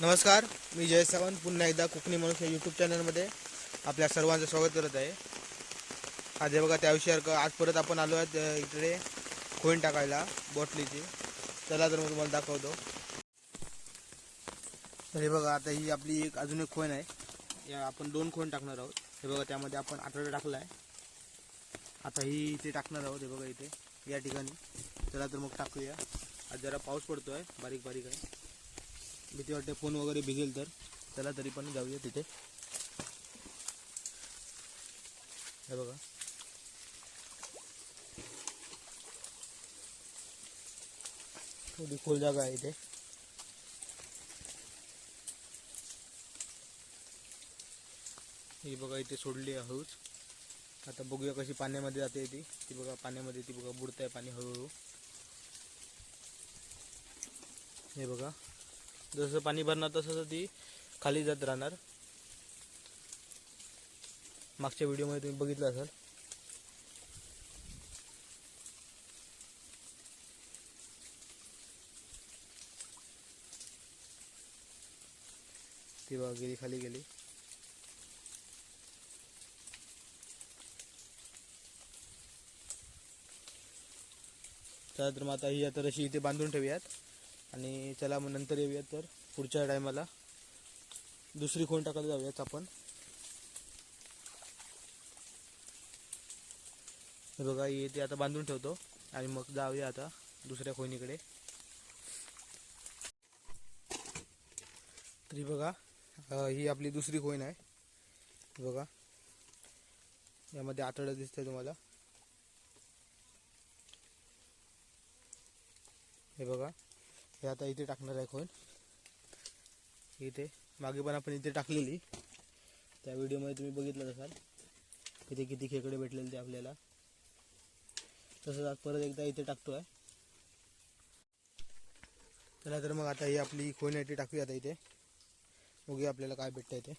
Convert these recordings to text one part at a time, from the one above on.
नमस्कार मी जय सावंत पुन्हा एकदा कोकणी मनुष्य यूट्यूब चॅनलमध्ये आपल्या सर्वांचं स्वागत करत आहे. आज हे बघा त्या विषयावर आज परत आपण आलो आहेत इकडे खोईन टाकायला बॉटलीची. चला तर मग तुम्हाला दाखवतो. तर हे बघा आता ही आपली एक अजून एक खोईन आहे. या आपण दोन खोईन टाकणार आहोत. हे बघा त्यामध्ये आपण आठवडा टाकला आहे आता ही इथे टाकणार आहोत हे बघा इथे या ठिकाणी. चला तर मग टाकूया. आज जरा पाऊस पडतो आहे बारीक बारीक आहे. भीती वाटते फोन वगैरे भिजेल तर. चला तरी पण जाऊया तिथे. हे बघा. थोडी खोल जागा आहे इथे. ही बघा इथे सोडली हळूच. आता बघूया कशी पाण्यामध्ये जाते ती. ती बघा पाण्यामध्ये ती बघा बुडत आहे पाणी हळूहळू. हे बघा. जसं पाणी भरणार तसं ती खाली जात राहणार. मागच्या व्हिडिओमध्ये तुम्ही बघितलं असाल. ती बघा गेली खाली गेली. चला तर मग आता ही आता रशी इथे बांधून ठेवूयात. आणि चला मग नंतर येऊयात तर पुढच्या टायमाला. दुसरी खोन टाकायला जाऊयात आपण. हे बघा हे ते आता बांधून ठेवतो आणि मग जाऊया आता दुसऱ्या खोनीकडे तरी बघा ही आपली दुसरी खोईन आहे. बघा यामध्ये आतडं दिसतंय तुम्हाला. हे बघा. हे आता इथे टाकणार आहे कोण इथे. मागे पण आपण इथे टाकलेली. त्या व्हिडिओमध्ये तुम्ही बघितलं असाल. इथे किती खेकडे भेटलेले ते आपल्याला. तसंच आज परत एकदा इथे टाकतो आहे चला तर मग आता ही आपली खोन आहे ती टाकूया आता इथे. बघूया आपल्याला काय भेटतं ते.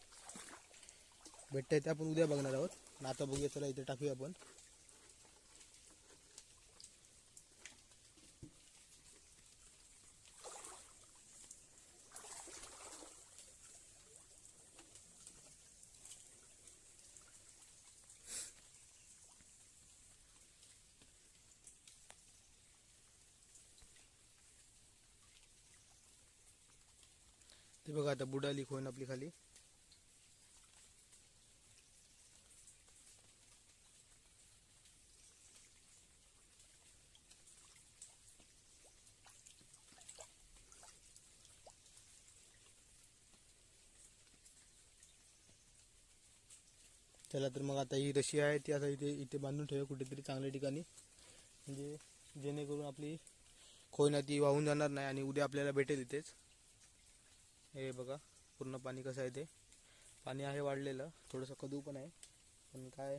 भेटतं ते आपण उद्या बघणार आहोत. आता बघूया चला इथे टाकूया आपण. ते बघा आता बुडाली खोन आपली खाली. चला तर मग आता ही रशी आहे ती आता इथे इथे बांधून ठेव कुठेतरी चांगल्या ठिकाणी. म्हणजे जेणेकरून आपली कोयना ती वाहून जाणार नाही आणि उद्या आपल्याला भेटेल इथेच. हे बघा पूर्ण पाणी कसं आहे ते. पाणी आहे वाढलेलं थोडंसं कदू पण आहे. पण काय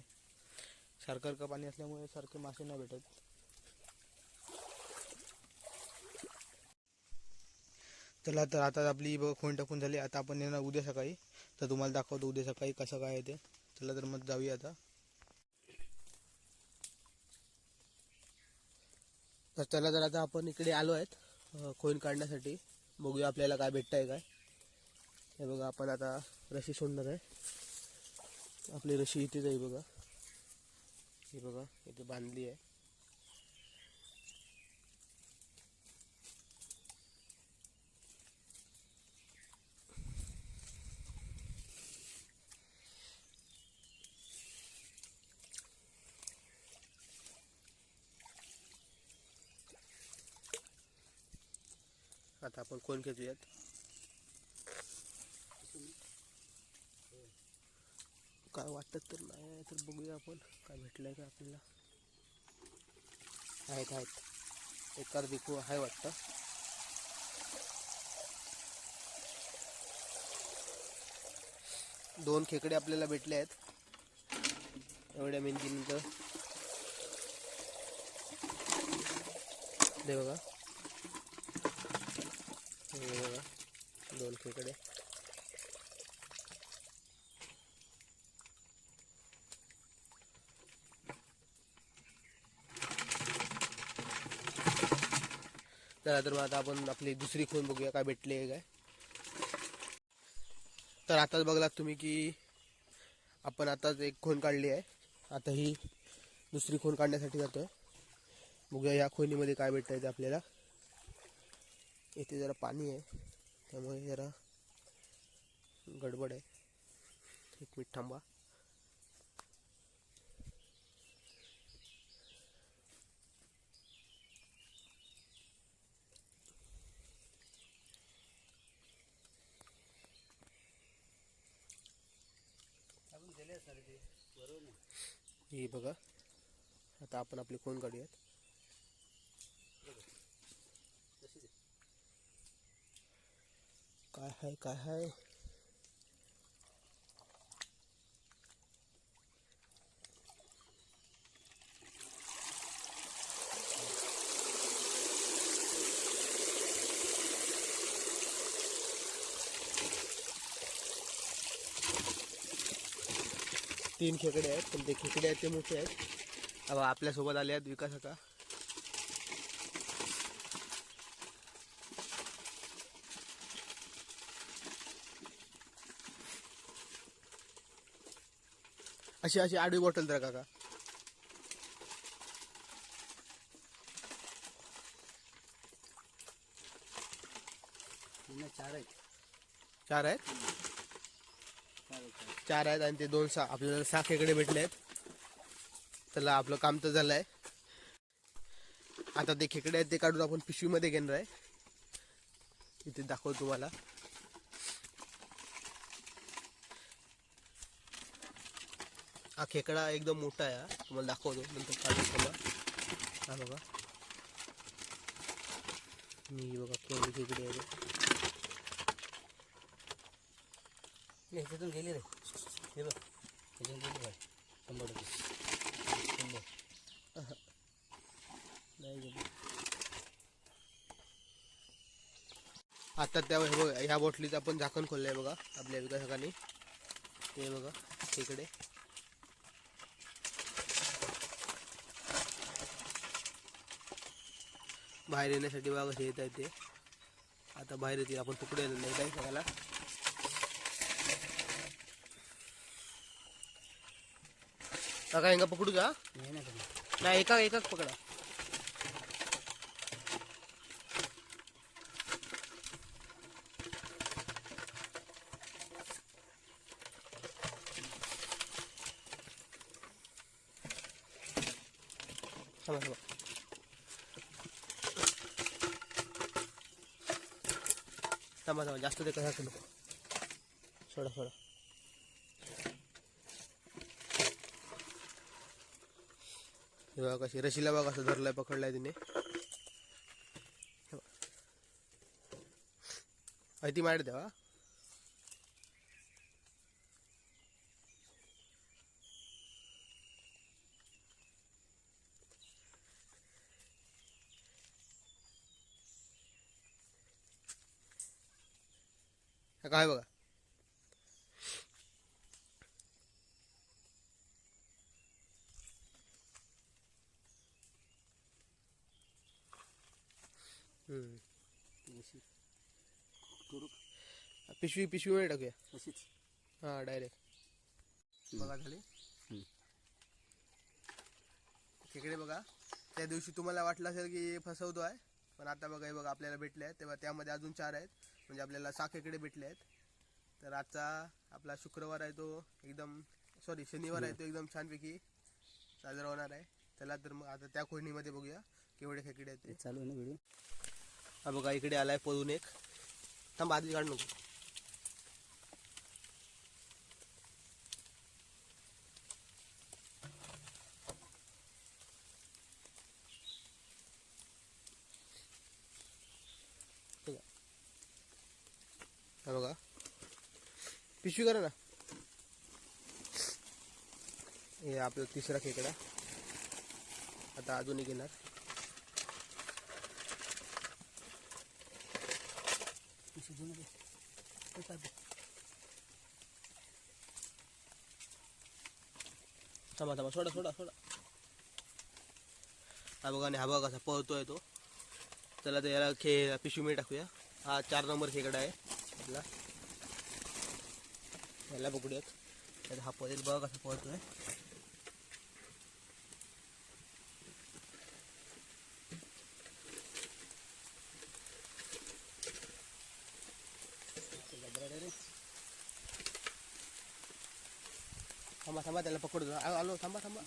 सारखं का पाणी असल्यामुळे सारखे मासे नाही भेटत. चला तर आता आपली बघ खोण टाकून झाली. आता आपण येणार उद्या सकाळी. तर तुम्हाला दाखवतो उद्या सकाळी कसं काय आहे ते. चला तर मग जाऊया आता. तर चला तर आता आपण इकडे आलो आहेत खोईन काढण्यासाठी. बघूया आपल्याला काय भेटतंय काय. हे बघा आपण आता रशी सोडणार आहे. आपली रशी इथेच आहे बघा. हे बघा इथे बांधली आहे. आता आपण कोण खेचूयात? काय वाटत तर नाही तर बघूया आपण काय भेटलंय का आपल्याला. आहेत आहेत. एकार दिकू आहे वाटतं. दोन खेकडे आपल्याला भेटले आहेत. एवढ्या मेहनतीनंतर दे बघा. हे बघा दोन खेकडे. चला तर मग आता आपण आपली दुसरी खून बघूया काय भेटली आहे काय. तर आताच बघलात तुम्ही की आपण आताच एक खून काढली आहे. आता ही दुसरी खून काढण्यासाठी जातोय. बघूया या खोनीमध्ये काय भेटतं आहे ते आपल्याला. इथे जरा पाणी आहे त्यामुळे जरा गडबड आहे. एक मिनिट थांबा. ही बघा. आता आपण आपली कोण काढूयात काय आहे काय आहे तीन खेकडे आहेत पण ते खेकडे आहेत ते मोठे आहेत. आपल्यासोबत आले आहेत विकास आता अशी अशी आडवी बॉटल तर काका. चार आहेत. चार आहेत? चार आहेत आणि ते दोन सहा आपल्याला सहा खेकडे भेटले आहेत. त्याला आपलं काम तर झालं आहे आता ते खेकडे आहेत ते काढून आपण पिशवीमध्ये घेणार आहे. इथे दाखवतो तुम्हाला. हा खेकडा एकदम मोठा आहे हा. तुम्हाला दाखवतो. नंतर काढून तुम्हाला. हा बघा. मी बघा केवढी खेकडे आहे ते. नाही ह्याच्यातून गेली रे. हे बघ ह्याच्यातून गेली बाय शंभर टक्के शंभर. नाही गेली. आता त्या हे बघा ह्या बॉटलीचं आपण झाकण खोललंय बघा आपल्या विकासकांनी. ते बघा तिकडे बाहेर येण्यासाठी बघा हे येत आहे ते. आता बाहेर येतील आपण तुकडे नाही काय सगळ्याला काका हेंगा पकडू का नाही ना तुम्ही नाही एका एकाच पकडा थांबा थांबा थांबा थांबा जास्त ते कसा नको सोडा सोडा हे बघा कशी रशीला बघा कसं धरलाय पकडलाय तिने. माहिती माहिती तेव्हा काय बघा. अशी करू पिशवी पिशवीमध्ये टाकूया. अशीच. हा डायरेक्ट बघा हम्म. तिकडे बघा. त्या दिवशी तुम्हाला वाटलं असेल की फसवतो आहे पण आता बघा हे बघा आपल्याला भेटले आहेत. तेव्हा त्यामध्ये अजून चार आहेत. म्हणजे आपल्याला सहा खेकडे भेटले आहेत. तर आजचा आपला शुक्रवार आहे तो एकदम सॉरी शनिवार आहे तो एकदम छानपैकी साजरा होणार आहे. चला तर मग आता त्या कोणीमध्ये बघूया. केवढे खेकडे आहेत ते. चालू आहे ना व्हिडिओ हा बघा इकडे आलाय पळून एक. थांब आधी काढ नको बघा. हा बघा. पिशवी करा ना. हे आपला तिसरा खेकडा. आता अजून एक येणार थांबा थांबा सोडा सोडा सोडा. हा बघा आणि हा बघा कसा पळतोय तो. त्याला ते याला खे पिशवी मध्ये टाकूया. हा चार नंबर खेकडा आहे आपला. याला बघूयात. त्याचा हा पळेल बघा कसा पळतोय ते गबराड आहे रे थांबा थांबा त्याला पकडतो आलो थांबा थांबा.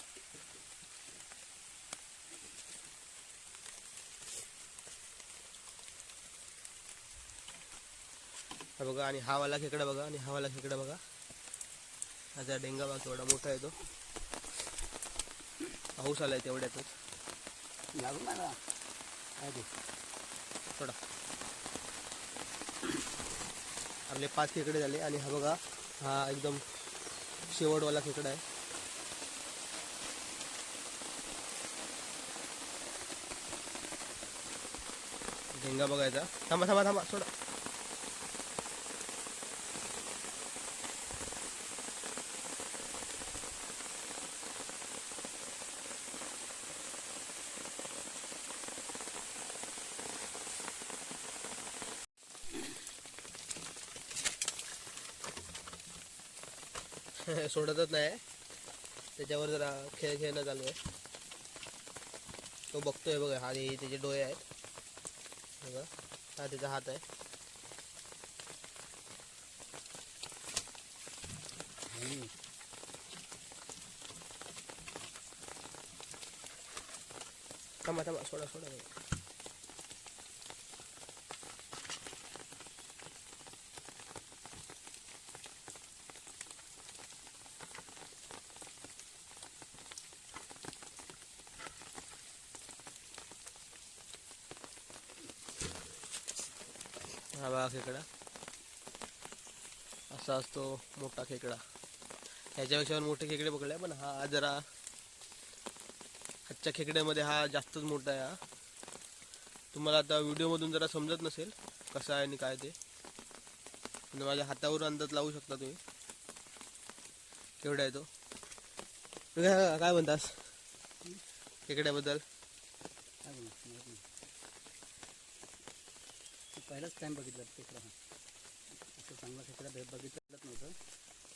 बघा आणि हा वाला खेकडा बघा आणि हा वाला खेकडा बघा. त्याचा डेंगा बघा केवढा मोठा आहे तो. पाऊस आलाय तेवढ्यातच. लागू मला काय ते थोडा आपले पाच खेकडे झाले आणि हा बघा हा एकदम शेवटवाला खेकडा आहे. ढेंगा बघायचा. थांबा थांबा थांबा सोडा. सोडतच नाही. त्याच्यावर जरा खेळ खेळणं चालू आहे. तो बघतोय बघा हा त्याचे डोळे आहेत. बघा हा त्याचा हात आहे. थांबा थांबा सोडा सोडा. हा बघा खेकडा असा असतो मोठा खेकडा. ह्याच्यापेक्षा पण मोठे खेकडे पकडले पण हा जरा आजच्या खेकड्यामध्ये हा जास्तच मोठा आहे हा. तुम्हाला आता व्हिडिओमधून जरा समजत नसेल कसा आहे आणि काय ते. पण माझ्या हातावर अंदाज लावू शकता तुम्ही. केवढा आहे तो. काय म्हणतास? खेकड्याबद्दल काय बोलू? माहीत नाही. मी पहिलाच टाइम बघितला खेकडा हा असं चांगला खेकडा भेट बघितलंच नव्हतं.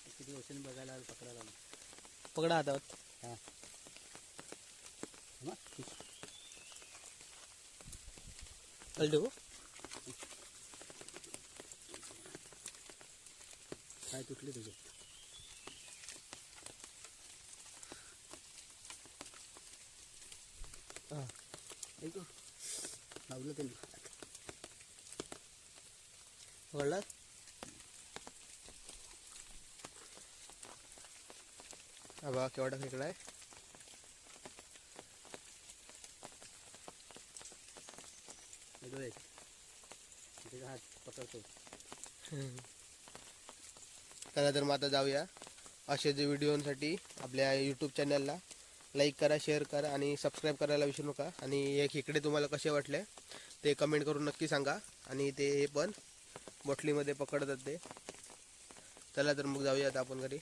किती वर्षांनी बघायला आलं पकडायला आलं. पकडा हातावर हा. हा. ठेवू काय तुटले तुझे? हा. ऐकू. लावलं त्यांनी. पकडला हा बघा केवढा खेकडा आहे वेगळं त्याचा हात पकडतो. चला तर मग आता जाऊया. असे जे व्हिडिओसाठी आपल्या यूट्यूब चॅनलला लाईक करा शेअर करा आणि सबस्क्राईब करायला विसरू नका. आणि हे खेकडे तुम्हाला कसे वाटले ते कमेंट करून नक्की सांगा. आणि ते हे पण बॉटलीमध्ये पकडतात ते. चला तर मग जाऊया आता आपण घरी.